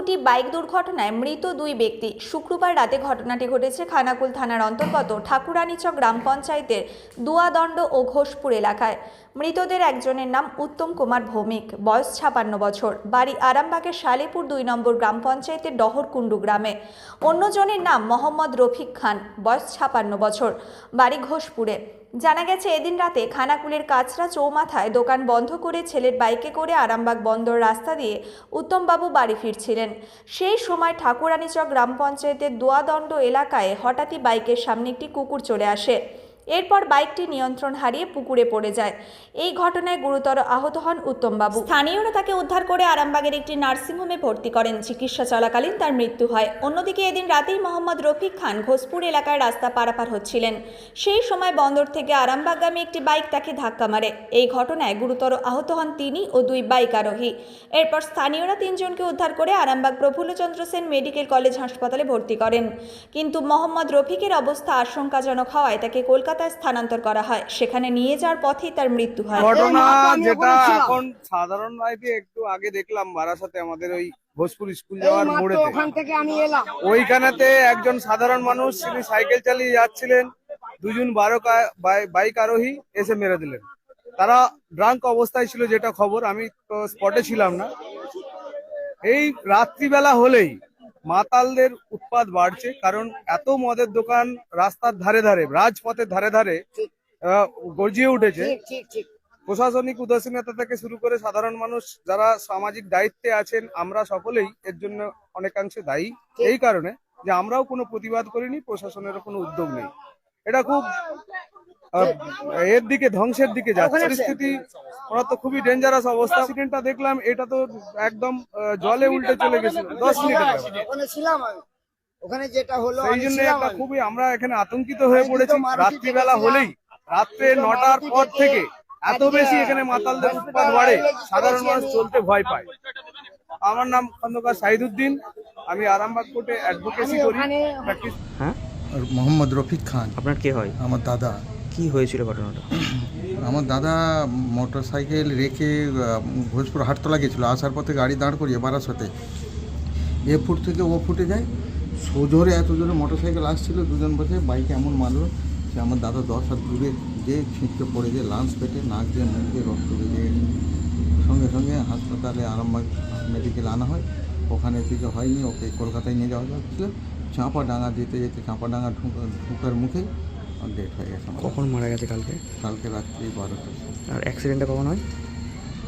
দুটি বাইক দুর্ঘটনায় মৃত দুই ব্যক্তি। শুক্রবার রাতে ঘটনাটি ঘটেছে খানাকুল থানার অন্তর্গত ঠাকুরানীচক গ্রাম পঞ্চায়েতের দুয়াদণ্ড ও ঘোষপুর এলাকায়। মৃতদের একজনের নাম উত্তম কুমার ভৌমিক, বয়স ছাপান্ন বছর। বাড়ি আরামবাগের শালেপুর দুই নম্বর গ্রাম পঞ্চায়েতের ডহরকুণ্ডু গ্রামে। অন্যজনের নাম মোহাম্মদ রফিক খান, বয়স ছাপান্ন বছর। বাড়ি ঘোষপুরে। জানা গেছে, এদিন রাতে খানাকুলের কাছরা চৌমাথায় দোকান বন্ধ করে ছেলের বাইকে করে আরামবাগ বন্দর রাস্তা দিয়ে উত্তমবাবু বাড়ি ফিরছিলেন। সেই সময় ঠাকুরানীচক গ্রাম পঞ্চায়েতের দোয়াদণ্ড এলাকায় হঠাৎই বাইকের সামনে একটি কুকুর চলে আসে। এরপর বাইকটি নিয়ন্ত্রণ হারিয়ে পুকুরে পড়ে যায়। এই ঘটনায় গুরুতর আহত হন উত্তমবাবু। স্থানীয়রা তাকে উদ্ধার করে আরামবাগের একটি নার্সিংহোমে ভর্তি করেন। চিকিৎসা চলাকালীন তার মৃত্যু হয়। অন্যদিকে এদিন রাতেই মোহাম্মদ রফিক খান ঘোষপুর এলাকায় রাস্তা পারাপার হচ্ছিলেন। সেই সময় বন্দর থেকে আরামবাগগামী একটি বাইক তাকে ধাক্কা মারে। এই ঘটনায় গুরুতর আহত হন তিনি ও দুই বাইক আরোহী। এরপর স্থানীয়রা তিনজনকে উদ্ধার করে আরামবাগ প্রফুল্লচন্দ্র সেন মেডিকেল কলেজ হাসপাতালে ভর্তি করেন। কিন্তু মোহাম্মদ রফিকের অবস্থা আশঙ্কাজনক হওয়ায় তাকে কলকাতায় স্থানান্তর করা হয়। সেখানে নিয়ে যাওয়ার পথেই তার মৃত্যু হয়। ঘটনা যেটা এখন সাধারণ লাইফে একটু আগে দেখলাম বারাসাতে আমাদের ওই ভোজপুর স্কুল যাওয়ার মোড়েতে। ওখান থেকে আমি এলাম। ওইখানেতে একজন সাধারণ মানুষ তিনি সাইকেল চালিয়ে যাচ্ছিলেন। দুজন বারো বাইক আরোহী এসে মেরে দিলেন। তারা ড্রাঙ্ক অবস্থায় ছিল যেটা খবর। আমি তো স্পটে ছিলাম না। এই রাত্রিবেলা হলেই মাতালদের উৎপাদ বাড়ছে কারণ এত মদের দোকান রাস্তার ধারে ধারে রাজপথের ধারে ধারে গর্জিয়ে উঠেছে। প্রশাসনিক উদাসীনতা থেকে শুরু করে সাধারণ মানুষ যারা সামাজিক দায়িত্বে আছেন আমরা সকলেই এর জন্য অনেকাংশে দায়ী। এই কারণে যে আমরাও কোনো প্রতিবাদ করিনি প্রশাসনেরও কোনো উদ্যোগ নেই। এটা খুব এর দিকে ধ্বংসের দিকে যাচ্ছে। পরিস্থিতি ওরা তো খুবই ডেঞ্জারাস অবস্থা। অ্যাক্সিডেন্টটা দেখলাম এটা তো একদম আহ, জলে উল্টে চলে গেছিল। দশ মিনিটের ব্যাপার। ওখানে ছিলাম আমি। ওখানে যেটা হলো আমি জন্য। খুবই আমরা এখানে আতঙ্কিত হয়ে পড়েছি। রাত্রিবেলা হলেই রাত্রে নটার পর থেকে এত বেশি এখানে মাতালদের উৎপাদ বাড়ে সাধারণ মানুষ চলতে ভয় পায়। আমার নাম খন্দকার সাইদুদ্দিন। আমি আরামবাগ কোর্টে অ্যাডভোকেসি করি। হ্যাঁ? আর মোহাম্মদ রফিক খান। আপনার কে হয়? আমার দাদা। কি হয়েছিল ঘটনাটা? আমার দাদা মোটর সাইকেল রেখে ভোজপুর হাটতলা গেছিল। আসার পথে গাড়ি দাঁড় করিয়ে বারাসতে এ ফুট থেকে ও ফুটে যায়। সোজোরে এত জোরে মোটর সাইকেল আসছিল, দুজন বসে বাইকে এমন মারলো যে আমার দাদা দশ হাত দূরে যে ছিটকে পড়ে যে লাঞ্চ পেটে, নাক দিয়ে মুখ দিয়ে রক্ত বেরিয়ে সঙ্গে সঙ্গে হাসপাতালে আরামবাগ মেডিকেল আনা হয়। ওখানে কিছু হয়নি, ওকে কলকাতায় নিয়ে যাওয়া হচ্ছিল চাঁপা ডাঙা যেতে যেতে চাঁপা ডাঙা ঢুকার মুখেই ডেট হয়ে গেছে আমার। কখন মারা গেছে কালকে? কালকে রাত্রি বারোটার সময়। আর অ্যাক্সিডেন্টটা কখন হয়?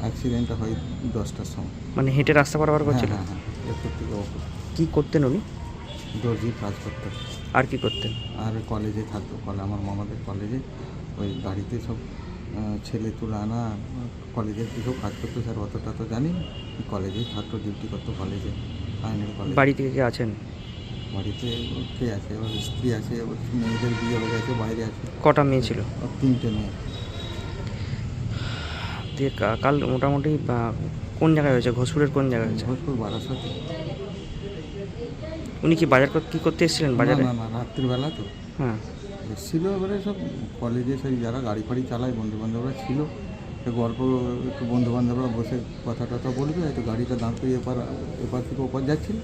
অ্যাক্সিডেন্টটা হয় দশটার সময়। মানে হেঁটে রাস্তা পারাপার হ্যাঁ করছিল হ্যাঁ হ্যাঁ এরপর থেকে ওপর। কি করতেন উনি? দর্জি কাজ করতো আর কি করতেন? আর কলেজে থাকতো। কলে আমার মামাদের কলেজে ওই গাড়িতে সব আহ, ছেলে তুলে আনা কলেজের কিছু কাজ করতো। স্যার অতটা তো জানি না। কলেজেই থাকতো ডিউটি করতো কলেজে আইনের কলেজ বাড়ি থেকে কে আছেন? বাড়িতে কে আছে ওর স্ত্রী আছে ওর মেয়েদের বিয়ে হয়ে গেছে বাইরে আছে। কটা মেয়ে ছিল? ওর তিনটে মেয়ে। দিয়ে কা- কাল মোটামুটি বা, কোন জায়গায় হয়েছে? ঘোষপুরের কোন জায়গায় হয়েছে? ভোজপুর বারাসাতে। উনি কি বাজার কর- কি করতে এসেছিলেন বাজারে? না না রাত্রিবেলা তো। হ্যাঁ। এসেছিল এবারে সব কলেজে সেই যারা গাড়ি ফাড়ি চালায় বন্ধু বান্ধবরা ছিল। একটু গল্প একটু বন্ধু বান্ধবরা বসে কথা টথা বলবে একটু গাড়িটা দাঁড় করিয়ে এপার এপার থেকে ওপার যাচ্ছিল।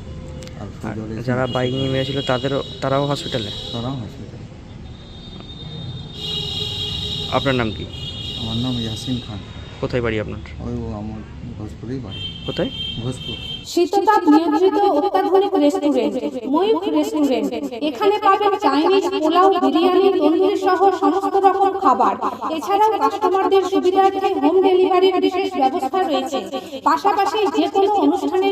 যারা বাইক নিয়ে মেরেছিল তাদেরও তারাও হসপিটালে তারাও হসপিটাল আপনার নাম কি? আমার নাম ইয়াসিন খান। কোথায় বাড়ি আপনার? ওই আমার ভোজপুরেই বাড়ি। কোথায়? ভোজপুর। শীততাপ নিয়ন্ত্রিত অত্যাধুনিক রেস্টুরেন্ট ময়ূখ রেস্টুরেন্ট এখানে পাবেন চাইনিজ পোলাও বিরিয়ানি তন্দুরি সহ সমস্ত রকম খাবার। এছাড়াও কাস্টমারদের সুবিধার্থে হোম ডেলিভারির বিশেষ ব্যবস্থা রয়েছে। পাশাপাশি যে কোনো অনুষ্ঠানের জন্য